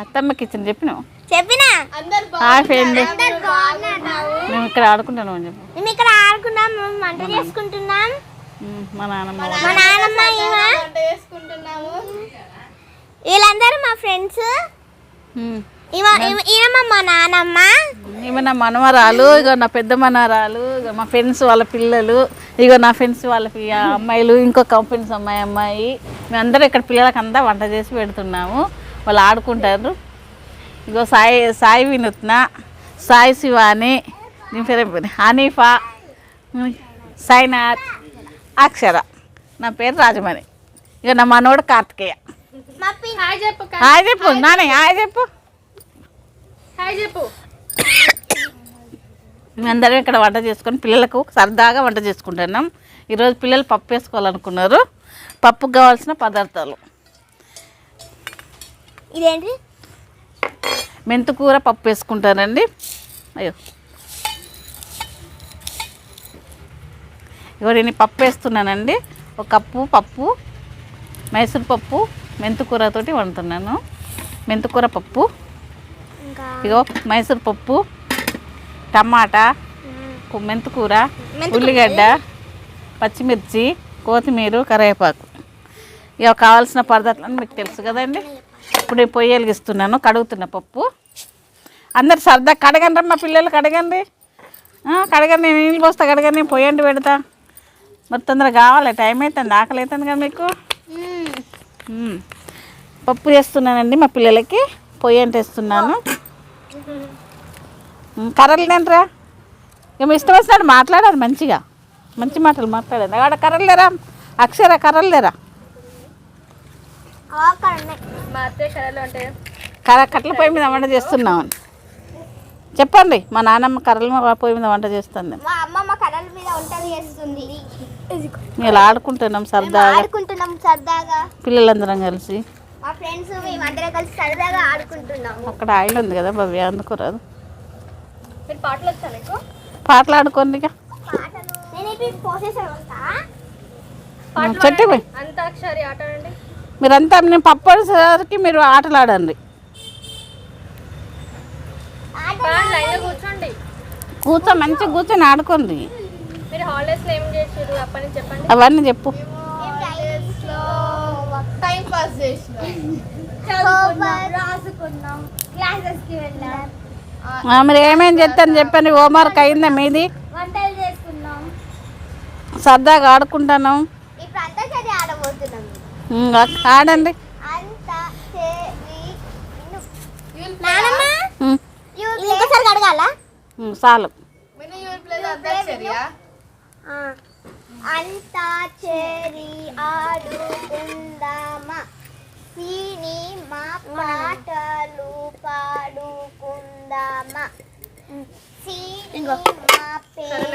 అత్తమ్మకి ఇచ్చిన చెప్పినావు? చెప్పినా? హాయ్ ఫ్రెండ్ మేము ఇక్కడ ఆడుకుంటాను అని చెప్పు. మేము ఇక్కడ ఆడుకున్నాం మేము వంట చేసుకుంటున్నాం. మా నాన్నమ్మ మా నాన్నమ్మ వీళ్ళందరూ మా ఫ్రెండ్స్. ఈమె మా నానమ్మ ఈమె నా మనవరాలు ఇగో నా పెద్ద మనవరాలు ఇగో మా ఫ్రెండ్స్ వాళ్ళ పిల్లలు ఇగో నా ఫ్రెండ్స్ వాళ్ళ అమ్మాయిలు ఇంకొక ఫ్రెండ్స్ అమ్మాయి అమ్మాయి. మేమందరం ఇక్కడ పిల్లలకి అంతా వంట చేసి పెడుతున్నాము. వాళ్ళు ఆడుకుంటారు. ఇగో సాయి సాయి వినూత్న సాయి శివాని దీని పేరు? హనీఫా సాయినాథ్ అక్షర. నా పేరు రాజమణి. ఇక నా మనోడు కార్తికేయ. హాయ్ చెప్పు నానే హాయ్ చెప్పు. హాయ్ చెప్పు. మేమందరం ఇక్కడ వంట చేసుకొని పిల్లలకు సరదాగా వంట చేసుకుంటున్నాం. ఈరోజు పిల్లలు పప్పు వేసుకోవాలనుకున్నారు. పప్పుకు కావాల్సిన పదార్థాలు. ఇదేంటి? మెంతుకూర పప్పు వేసుకుంటానండి. అయ్యో. ఇగో నేను పప్పు వేస్తున్నానండి. ఒక కప్పు పప్పు మైసూర్ పప్పు మెంతుకూరతోటి వండుతున్నాను. మెంతుకూర పప్పు ఇగో మైసూర్ పప్పు టమాటా మెంతుకూర ఉల్లిగడ్డ పచ్చిమిర్చి కొత్తిమీర కరివేపాకు. ఇక కావాల్సిన పదార్థాలు మీకు తెలుసు కదండి. ఇప్పుడు నేను పొయ్యి వెలిగిస్తున్నాను కడుగుతున్న పప్పు. అందరు సరదా కడగండి మా పిల్లలు కడగండి. కడగండి నేను నీళ్ళు పోస్తా కడగండి పొయ్యండి పెడతా. మరి తొందరగా కావాలి టైం అవుతుంది ఆకలి అవుతుంది కదా మీకు? పప్పు చేస్తున్నానండి మా పిల్లలకి పొయ్యి అంటే వేస్తున్నాను కర్రలు తినరా? ఇక మీ ఇష్టం వచ్చినట్టు మాట్లాడారు మంచిగా. మంచి మాటలు మాట్లాడారు ఆడ కర్రలు లేరా? అక్షర కర్రలు లేరా మా అత్తయ్య కళలు అంటే కర్ర కట్టెల పొయ్యి మీద వంట చేస్తున్నామని చెప్పండి మా నాన్నమ్మ కర్రల పొయ్యి మీద వంట చేస్తుంది. మా అమ్మమ్మ కడల మీద వంటలు చేస్తుంది. మేము ఆడుకుంటున్నాం సరదాగా. ఆడుకుంటున్నాం సరదాగా. పిల్లలందరం కలిసి. మా ఫ్రెండ్స్ మేమందరం కలిసి సరదాగా ఆడుకుంటున్నాం అక్కడ ఆయిల్ ఉంది కదా భవ్య అందుకు రాదు. మీరు పాటలు వచ్చా నీకు పాటలు ఆడుకోండి చెట్టు పోయి. అంతాక్షరి ఆట ఆడండి. మీరంతా నేను పప్పు వచ్చేసరికి మీరు ఆటలు ఆడండి లైన్లో కూర్చోండి. కూర్చో మంచిగా కూర్చొని ఆడుకోండి. అవన్నీ చెప్పు. టైం పాస్ మీరు ఏమేం చేస్తారని చెప్పండి. హోంవర్క్ అయిందా మీది? సరదాగా ఆడుకుంటున్నాం. ఆడండి. చాలు. అంతా చేరి ఆడుకుందామా? సీని మా పాటలు పాడుకుందామా? పేరు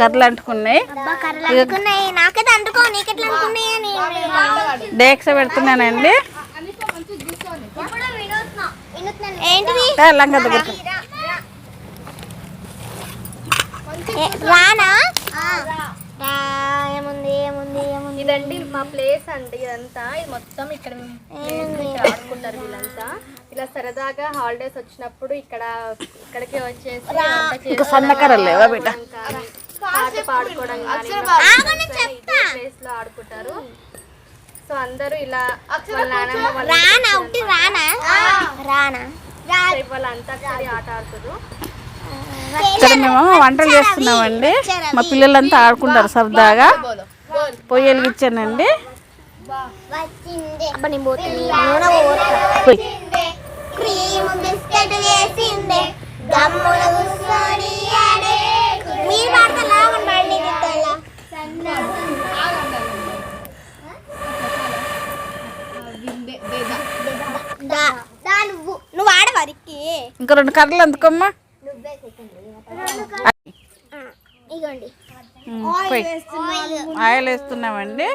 కర్రలు అంటుకున్నాయి డేక్స పెడుతున్నానండి. లంగా దగ్గర రానా? ఏముంది ఏముంది ఏముంది? ఇదండి మా ప్లేస్ అండి ఇదంతా. ఇది మొత్తం ఇక్కడ ఆడుకుంటారు వీళ్ళంతా. ఇలా సరదాగా హాలిడేస్ వచ్చినప్పుడు ఇక్కడ ఇక్కడికి వచ్చేసి వంట ఇంకా చేసుకోవడం సన్న కర్రలు లేవా బిడ్డ? పాట పాడుకోవడం కానీ ఆగని చెప్తా. ప్లేస్లో ఆడుకుంటారు. సో అందరూ ఇలా వాళ్ళ వాళ్ళ ఆట ఆడుతారు ఇక్కడ మేము వంటలు చేస్తున్నామండి. మా పిల్లలంతా ఆడుకుంటారు సరదాగా. పొయ్యి వెలిగించానండి వచ్చింది. అబ్బా నేను పోతుంది నూనె పోతా పొయ్యి క్రీమ్ బిస్కెట్ వేసిందే. గమ్ముల కూర్చొని ఆడే మీరు పాడతా లాగండి మళ్ళీ తిట్టాలా దా- దా నువ్వు నువ్వు ఆడవరికి ఇంకా రెండు కర్రలు అందుకోమ్మా. నువ్వే ఇగోండి. ఉమ్, పొయ్యి ఆయిల్ వేస్తున్నామండి.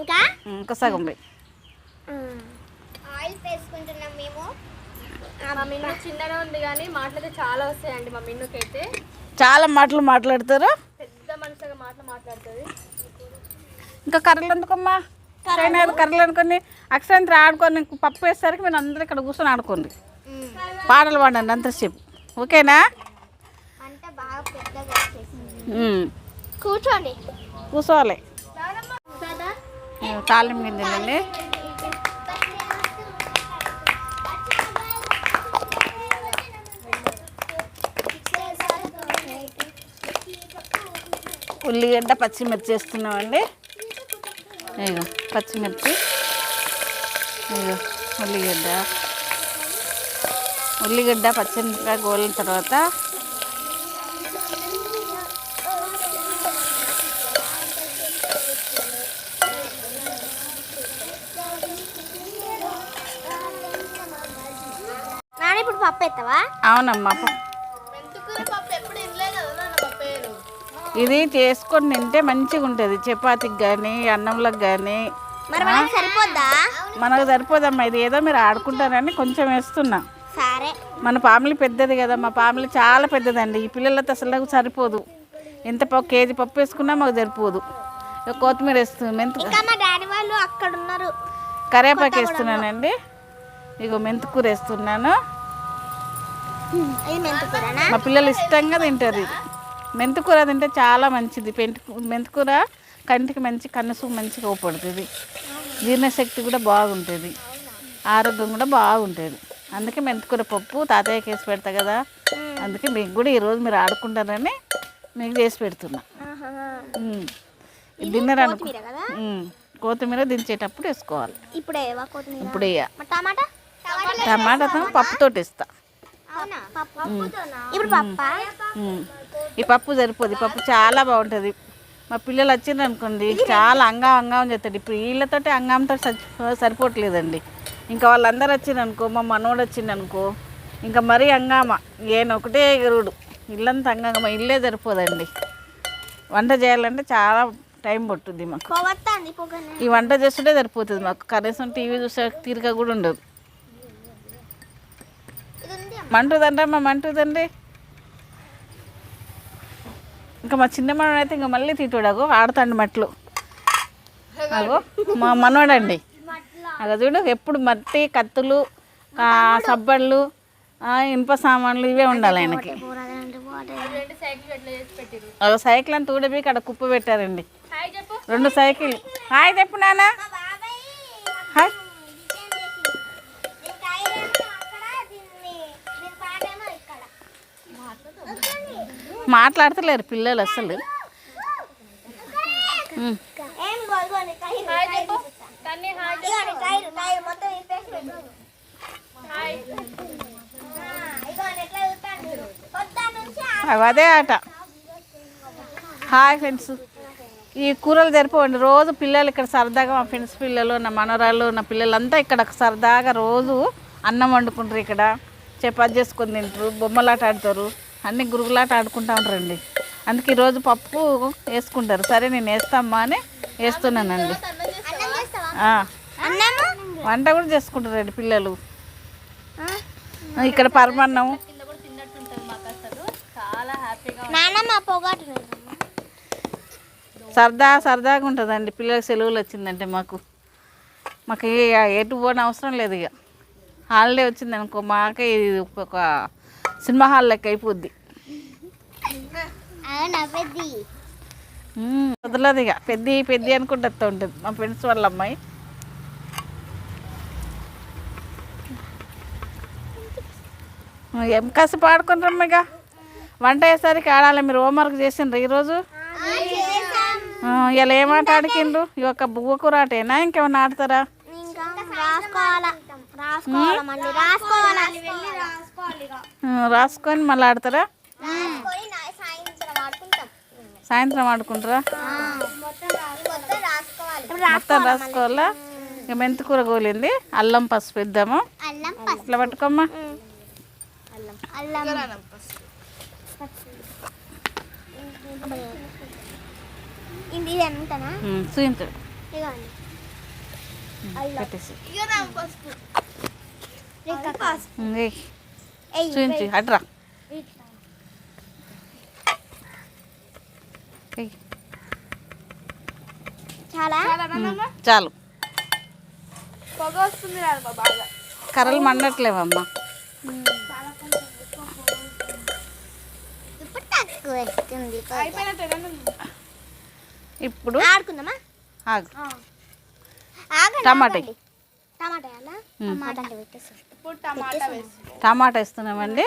ఇంకా? ఇంకా సగం పోయి. ఆయిల్ వేసుకుంటున్నాం మేము. మా మిన్ను చిన్నగా ఉంది కానీ మాటలైతే చాలా వస్తాయండి మా మిన్నుకైతే. చాలా మాటలు మాట్లాడతారు. పెద్ద మనసుగా మాటలు మాట్లాడుతుంది. ఇంకా కర్రలు ఎందుకమ్మా? కర్రలు. అనుకొని అక్షరాంతరం ఆడుకొని పప్పు వేసేసరికి మీరు అందరూ ఇక్కడ కూర్చొని ఆడుకోండి పాటలు పాడండి అంతసేపు. ఓకేనా. కూర్చోండి. కూర్చోవాలి. తాలింపు గింజలండి ఉల్లిగడ్డ పచ్చిమిర్చి వేస్తున్నామండి. పచ్చిమిర్చి. ఉల్లిగడ్డ. ఉల్లిగడ్డ పచ్చిమిరపకాయ గోలిన తర్వాత ఇప్పుడు పప్పు ఎత్తావా? అవునమ్మా ఇది చేసుకొని తింటే మంచిగా ఉంటుంది చపాతీకి కానీ అన్నంలోకి కానీ సరిపోద్దా? మనకు సరిపోదమ్మా ఇది ఏదో మీరు ఆడుకుంటారని కొంచెం వేస్తున్నా. సరే. మన ఫ్యామిలీ పెద్దది కదా మా ఫ్యామిలీ చాలా పెద్దదండి. ఈ పిల్లలతో అసలు నాకు సరిపోదు. ఎంత పప్పు కేజీ పప్పు వేసుకున్నా మాకు సరిపోదు. కొత్తిమీర వేస్తుంది మెంతు డాడీ వాళ్ళు అక్కడ ఉన్నారు కరివేపాకు వేస్తున్నానండి. ఇగో మెంతుకూర వేస్తున్నాను. మా పిల్లలు ఇష్టంగా తింటారు ఇది. మెంతుకూర తింటే చాలా మంచిది. పెంటు మెంతుకూర కంటికి మంచి కన్నుసు మంచిగా ఊపడుతుంది. జీర్ణశక్తి కూడా బాగుంటుంది. ఆరోగ్యం కూడా బాగుంటుంది. అందుకే మెంతుకూర పప్పు తాతయ్యకి వేసి పెడతా కదా. అందుకే మీకు కూడా ఈరోజు మీరు ఆడుకుంటారని మీకు చేసి పెడుతున్నా. తిన్నరు అనుకో కొత్తిమీర కదా? ఉమ్. కొత్తిమీర దించేటప్పుడు వేసుకోవాలి. ఇప్పుడే ఇప్పుడు టమాటా? టమాటాతో పప్పుతోటి ఇస్తా అవునా? ఇప్పుడు పప్పా? ఉమ్. ఈ పప్పు సరిపోదు. పప్పు చాలా బాగుంటుంది. మా పిల్లలు వచ్చిండ్రు అనుకోండి చాలా అంగం అంగం చేస్తాడు. ఇప్పుడు వీళ్ళతోటి అంగంతో సరి సరిపోవట్లేదండి. ఇంకా వాళ్ళందరూ వచ్చిండ్రు అనుకో మా మనోడు వచ్చిండు అనుకో ఇంకా మరీ అంగామ. ఈయన ఒకటే ఎగురుడు ఇల్లంతా అంగంగమ ఇల్లే సరిపోదండి. వంట చేయాలంటే చాలా టైం పట్టుద్ది మాకు. ఈ వంట చేస్తుంటే సరిపోతుంది మాకు. కనీసం టీవీ చూసే తీరిక కూడా ఉండదు. మంటుదండి మా మంటుదండి ఇంకా మా చిన్న మనోడు అయితే ఇంకా మళ్ళీ తీటుడాగో ఆడుతాండి మట్లు. అగో మా మనోడండి అగో చూడు ఎప్పుడు మట్టి కత్తులు సబ్బళ్ళు ఇనుప సామాన్లు ఇవే ఉండాలి ఆయనకి. సైకిల్ అని తూడబి ఇక్కడ కుప్ప పెట్టారండి. రెండు సైకిల్. హాయ్ చెప్పు నాన్న. మాట్లాడతలేరు పిల్లలు అసలు. అవి అదే ఆట. Hi friends. ఈ కూరలు జరిపోండి రోజు పిల్లలు ఇక్కడ సరదాగా మా ఫ్రెండ్స్ పిల్లలు నా మనవరాళ్ళు నా పిల్లలంతా ఇక్కడ సరదాగా రోజు అన్నం వండుకుంటారు ఇక్కడ. చపాతి చేసుకొని తింటారు బొమ్మలాట ఆడతారు. అన్ని గురుగులాట ఆడుకుంటా ఉంటారండి. అందుకే ఈరోజు పప్పు వేసుకుంటారు. సరే నేను వేస్తామ్మా అని వేస్తున్నానండి. వంట కూడా చేసుకుంటారండి పిల్లలు. ఇక్కడ పరమాన్నం. సరదా సరదాగా ఉంటుందండి. పిల్లలకి సెలవులు వచ్చిందంటే మాకు. మాకు ఎటు పోని అవసరం లేదు ఇక. హాలిడే వచ్చింది అనుకో మాకే ఇది ఒక సినిమా హాల్ లెక్క అయిపోద్ది. వదలదు ఇక. పెద్ద పెద్ద అనుకుంటూ ఉంటుంది. మా ఫ్రెండ్స్ వాళ్ళ అమ్మాయి. ఏం కాసేపు ఆడుకుంటారమ్మ ఇక? వంట వేసరికి ఆడాలి. మీరు హోంవర్క్ చేసిండ్రు ఈరోజు? ఇలా ఏం ఆట ఆడికిండ్రు? ఈ యొక్క బువ్వ కూర ఆటేనా? ఇంకేమన్నా ఆడతారా? రాసుకొని మళ్ళీ ఆడతారా? సాయంత్రం ఆడుకుంటారా? మొత్తం రాసుకోవాలా? ఇక మెంతికూర గోలింది. అల్లం పసుపు ఇద్దాము ఇట్లా పట్టుకోమ్మా. అల్లం పెట్టేసి. చూయించు అట్రా చాలా? కర్రలు మండట్లేవమ్మా. ఇప్పుడు టమాటా. టమాటా వేయాలా? టమాటా అంటే పెట్టేసి ఇప్పుడు టమాటా వేసి టమాటా వేస్తున్నామండి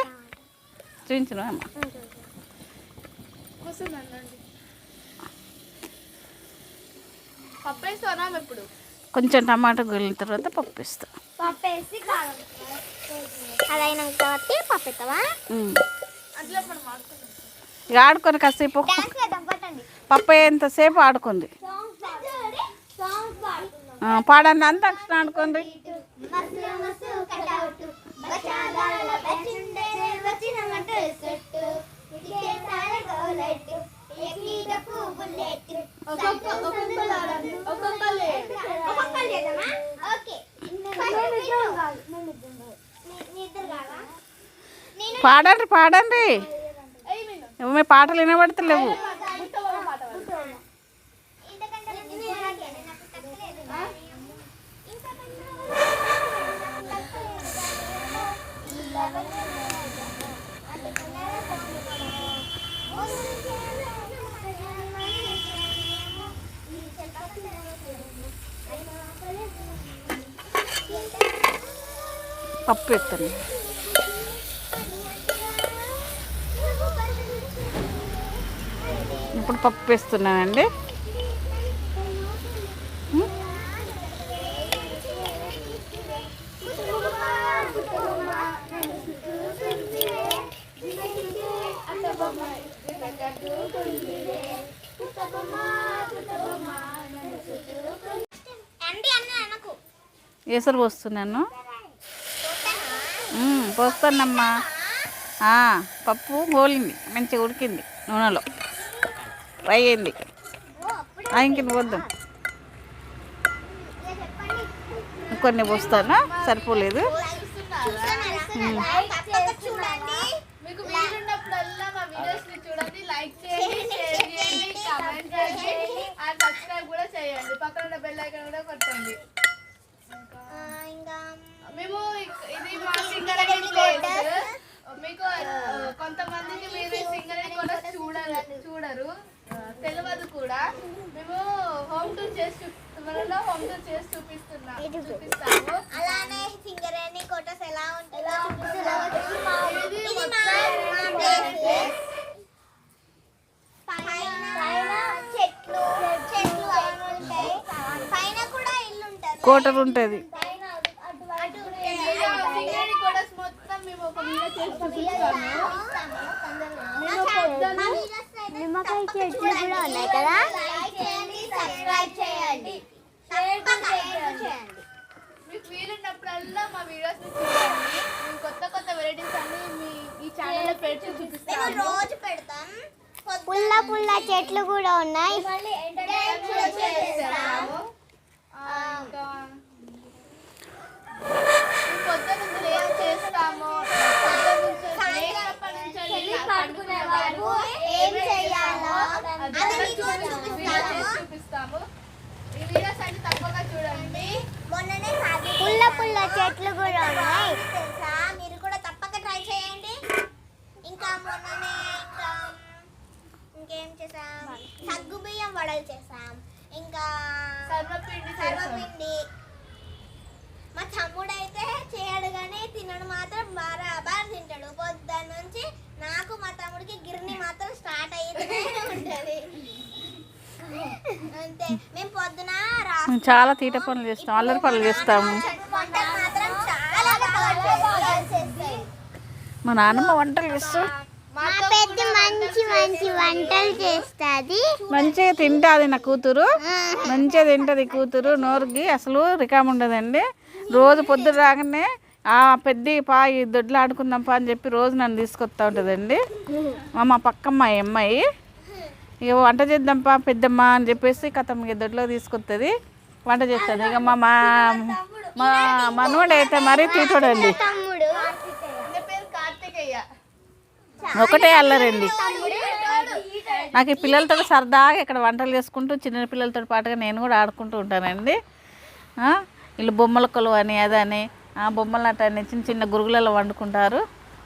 చూపించిన కూర్చుందండి పప్పు వేస్తానా ఇప్పుడు కొంచెం టమాటా గొలిన తర్వాత పప్పు వేస్తాం పప్పు వేసి అది అయినాక కాబట్టి పప్పు ఆడుకుందాం. ఇక ఆడుకొని కాసేపు పప్పు అయ్యేంతసేపు ఆడుకుంది. పాడండి. అంత అక్షరం ఆడుకోండి. ఒక్కొక్క ఓకే. పాడండి పాడండి. అయ్యి మీను ఏమో మీ పాటలు వినబడతలేవు గుట్టబొమ్మ పాట పాడు. ఇంతకంటే నేను నాకు తగ్గలేదు ఇంకా పప్పు ఎత్తండి ఇప్పుడు పప్పు వేస్తున్నానండి అండి అన్న పోస్తానమ్మా. పప్పు గోలింది మంచిగా ఉడికింది నూనెలో. ఫ్రై అయింది. ఆ, ఇంక వద్దు. కొన్ని పోస్తాను? సరిపోలేదు. చేయండి కూడా చేయండి. పక్కన బెల్ ఐకాన్ కూడా కొట్టండి. మీకు కొంతమందికి మీరు సింగరేణి కూడా చూడరు. చూడరు తెలియదు కూడా. మేము హోమ్ టూర్ చేసి త్వరలో హోమ్ టూర్ చేసి చూపిస్తున్నాం చూపిస్తాము. అలానే సింగరేణి కోటస్ ఎలా ఉంటుందో చూపిస్తున్నాము. ఇది నిమ్మకాయ చెట్లు కూడా ఉన్నాయి కదా లైక్ చేయండి సబ్స్క్రైబ్ చేయండి షేర్ చేయండి మీకు వీలున్నప్పుడల్లా మా వీడియోస్ని చూడండి మేము కొత్త కొత్త వెరైటీస్ అన్ని మీ ఈ ఛానల్లో పెట్టి మేము చూపిస్తాము రోజు పెడతాం పుల్ల పుల్ల చెట్లు కూడా ఉన్నాయి చేస్తాము ఆ, ఇంకా మేము పొద్దున్న నుంచి ఏం చేస్తాము పొద్దున్న నుంచి లేచినప్పటి నుంచి వెళ్ళి పండుకునే వరకు ఏం చేయాలో అదంతా అది మీకు చూపి- వీడియో చేసి చూపిస్తాము చూపిస్తాము ఈ వీడియోస్ అన్ని తప్పక చూడండి మొన్ననే పుల్ల పుల్ల చెట్లు కూడా ఉన్నాయి తెలుసా మీరు కూడా తప్పక ట్రై చేయండి ఇంకా మొన్ననే ఇంకా ఇంకేం చేసాం సగ్గు బియ్యం వడలు చేసాం ఇంకా సర్వపిండి సర్వపిండి. మా తమ్ముడు అయితే చేయడు కానీ తినడు మాత్రం బరాబర్ తింటాడు. పొద్దున్న నుంచి నాకు మా తమ్ముడికి గిర్ని మాత్రం స్టార్ట్ అయ్యేది ఉంటది. అంతే. మేము పొద్దున చాలా తీట పనులు చేస్తాం. అల్లరి పనులు చేస్తాము. బాగా మా నాన్నమ్మ వంటలు చేస్తాం మంచి మంచి వంటలు చేస్తుంది. మంచిగా తింటుంది నా కూతురు. మంచిగా తింటుంది కూతురు నోరుకి. అసలు రికామ్ ఉండదండి. రోజు పొద్దున రాగానే ఆ పెద్ద పా ఈ దొడ్లు ఆడుకుందాం పా అని చెప్పి రోజు నన్ను తీసుకొస్తా ఉంటుందండి. మా మా పక్కమ్మ అమ్మాయి. ఇక వంట చేద్దాం పా పెద్దమ్మ అని చెప్పేసి కథం ఇక దొడ్లో తీసుకొస్తుంది. వంట చేస్తుంది. ఇక మా మా మా మనవడు అయితే మరీ తీటోడండి తమ్ముడు నా పేరు కార్తికేయ ఒకటే అల్లరండి. నాకు ఈ పిల్లలతో సరదాగా ఇక్కడ వంటలు చేసుకుంటూ చిన్న పిల్లలతో పాటుగా నేను కూడా ఆడుకుంటూ ఉంటానండి. వీళ్ళు బొమ్మల కొలువు అని అదని ఆ బొమ్మలు ఆట అని చిన్న చిన్న గురుగులలో వండుకుంటారు.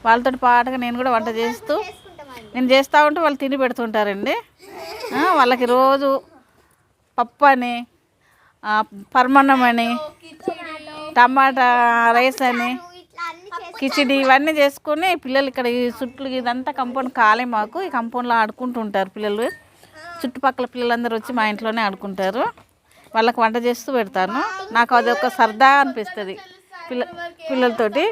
వాళ్ళతో పాటుగా నేను కూడా వంట చేస్తూ నేను చేస్తూ ఉంటే వాళ్ళు తిని పెడుతుంటారండి. వాళ్ళకి రోజు పప్పు అని ఆ, పరమన్నం అని టమాటా రైస్ అని కిచిడి ఇవన్నీ చేసుకొని పిల్లలు ఇక్కడ ఈ చుట్టూ ఇదంతా కంపౌండ్ కాలే మాకు. ఈ కంపౌండ్లో ఆడుకుంటుంటారు పిల్లలు. చుట్టుపక్కల పిల్లలందరూ వచ్చి మా ఇంట్లోనే ఆడుకుంటారు. వాళ్ళకి వంట చేస్తూ పెడతాను. నాకు అది ఒక సరదా అనిపిస్తుంది పిల్ల పిల్లలతోటి.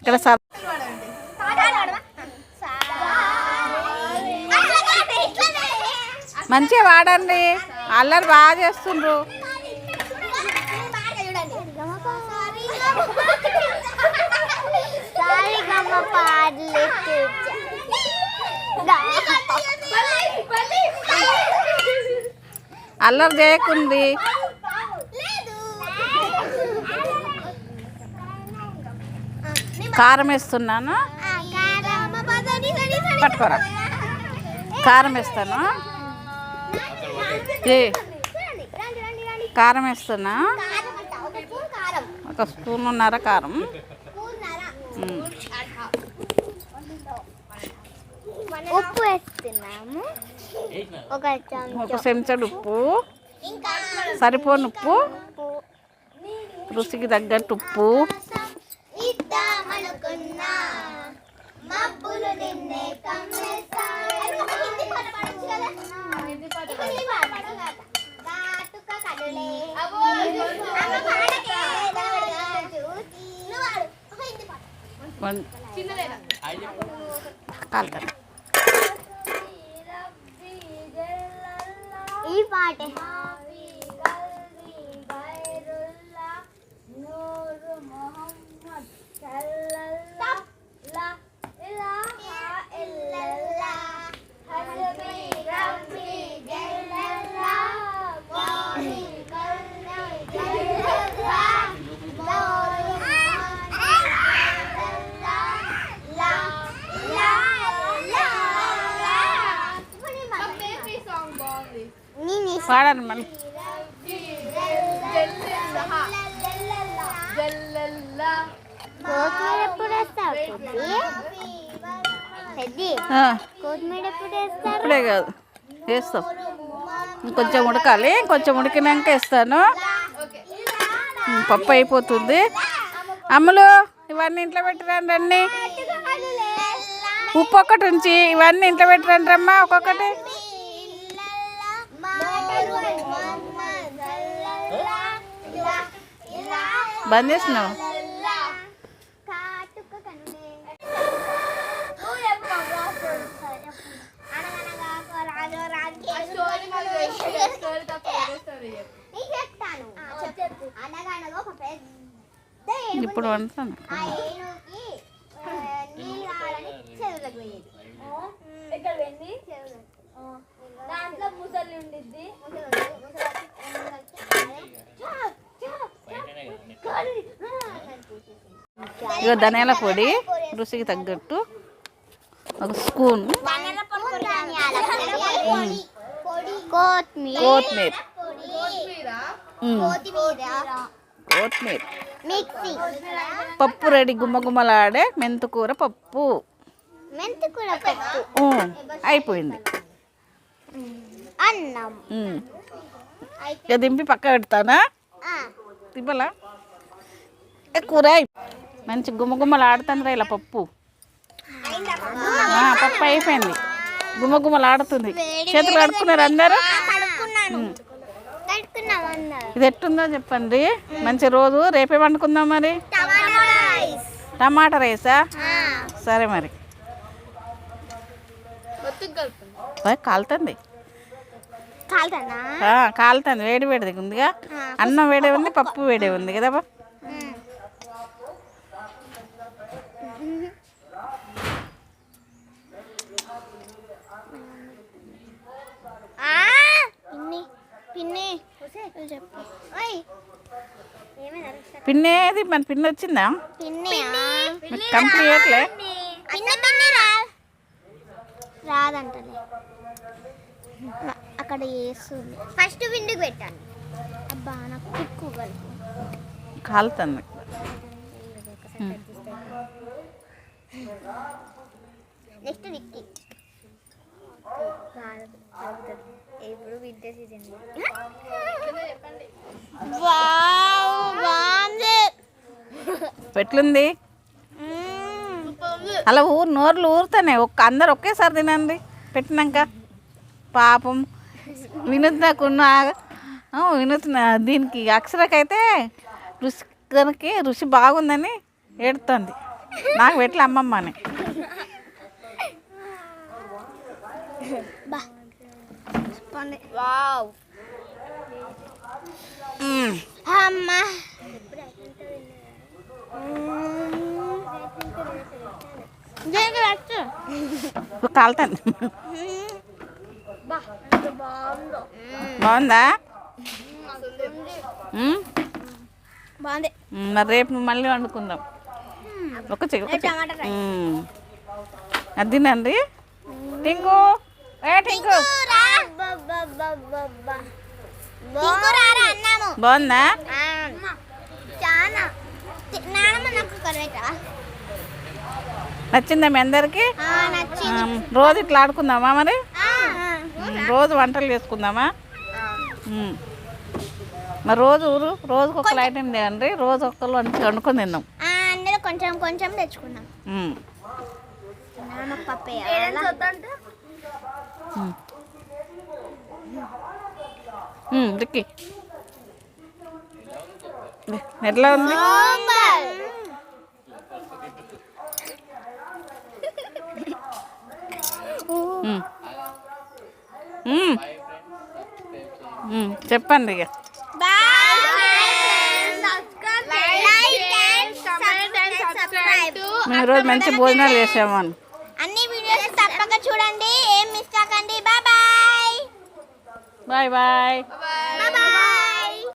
ఇక్కడ సర్ మంచిగా వాడండి. అల్లరి బాగా చేస్తుండ్రు. అల్లరి చేయకుంది. కారం వేస్తున్నాను? పట్టుకోరా. కారం వేస్తాను? కారం వేస్తున్నా ఒక స్పూన్ ఉన్నర కారం. ఉప్పు వేస్తున్నాము. ఒక ఒక చెంచాడు ఉప్పు. సరిపోని ఉప్పు. రుచికి తగ్గట్టు ఉప్పు. మబ్బులు నిన్నే కమ్మేస్తాయి హిందీ పాట పాడొచ్చు కదా ఇది పాట ఇప్పుడు ఈ పాట పాడు కదా. కాటుక కనులే. అబ్బో, అమ్మ పాడకే, దవడగా చూసి. నువ్వు పాడు. ఒక హిందీ పాట. వన్- చిన్నదేనా కాలుతాను ఈ పాటే మా బేబీ సాంగ్ బాగుంది పాడండి మళ్ళీ జల్లెల్లా జల్లెల్లా కొత్తిమీర ఎప్పుడు వేస్తావు పెద్ది ఆ, కొత్తిమీర ఎప్పుడు వేస్తారు ఇప్పుడే కాదు. వేస్తాం. ఇంకొంచెం ఉడకాలి. కొంచెం ఉడికినాక వేస్తాను. పప్పు అయిపోతుంది. అమ్ములు ఇవన్నీ ఇంట్లో పెట్టిరండి అన్నీ. ఉప్పు ఒక్కటి ఉంచి ఇవన్నీ ఇంట్లో పెట్టిరండి అమ్మా ఒక్కొక్కటి. బంద్ చేస్తున్నావు? ఇప్పుడు వండుతాను. దాంట్లో ముసలి ఉండిద్ది. ఇక ధనియాల పొడి రుచికి తగ్గట్టు ఒక స్పూన్. కొత్తిమీర. కొత్తిమీర. పప్పు రెడీ గుమ్మగుమ్మలాడే మెంతుకూర పప్పు. మెంతికూర పప్పు. అయిపోయింది. అన్నం. ఇక దింపి పక్క పెడతానా? తిప్పలా కూర మంచి గుమ్మగుమ్మలు ఆడుతుంది ఇలా పప్పు. పప్పు అయిపోయింది. గుమ్మగుమ్మలు ఆడుతుంది చేతులు కడుక్కున్నారు అందరూ? ఇది ఎట్టుందో చెప్పండి. మంచి రోజు. రేపే వండుకుందాం మరి? టమాటా రైస్. టమాటా రైసా? సరే మరి. కాలుతుంది. కాలుతానా ఆ, కాలుతుంది. వేడి వేడిది ఉందిగా. అన్నం వేడే ఉంది పప్పు. వేడే ఉంది కదా బా? పిన్ని పిన్ని. చెప్పు. పిన్నేది మన పిన్ని వచ్చిందా? పిన్ని మీకు కంప్లీట్ చేయట్లే. పిన్ని? పిన్ని రా. రాదంటలే. అక్కడ వేస్తుంది ఫస్ట్ విండుకు పెట్టాను అబ్బా నాకు పిక్కు కలుపు కాలుతుంది. నెక్స్ట్ విక్కీ. బాగుంది. ఎట్లుంది? అలా ఊరు నోర్లు ఊరుతానే. ఒక్క అందరు ఒకేసారి తినండి. పెట్టినాక. పాపం. వినూత్నకున్న వినూత్న దీనికి అక్షరకైతే రుచి కనుక రుచి బాగుందని ఏడుతుంది. నాకు పెట్టలే అమ్మమ్మ అని వావ్. మ్మ్. అమ్మా. కాలుతుంది బాగుందా. మరి రేపు నువ్వు మళ్ళీ వండుకుందాం. ఒక చెయ్యి. అది తినండి. అన్నాము బాగుందా? నచ్చిందా మీ అందరికి? నచ్చింది. రోజు ఇట్లా ఆడుకుందామా మరి? రోజు వంటలు చేసుకుందామా. మరి రోజు ఊరు రోజుకి ఒక ఐటెం తేయండి రోజు ఒక్కరు వంట వండుకొని అందరూ కొంచెం కొంచెం తెచ్చుకున్నాం రిక్కి ఎట్లా ఉంది? చెప్పండి ఇక. మేము మంచి భోజనాలు చేసాము บายบาย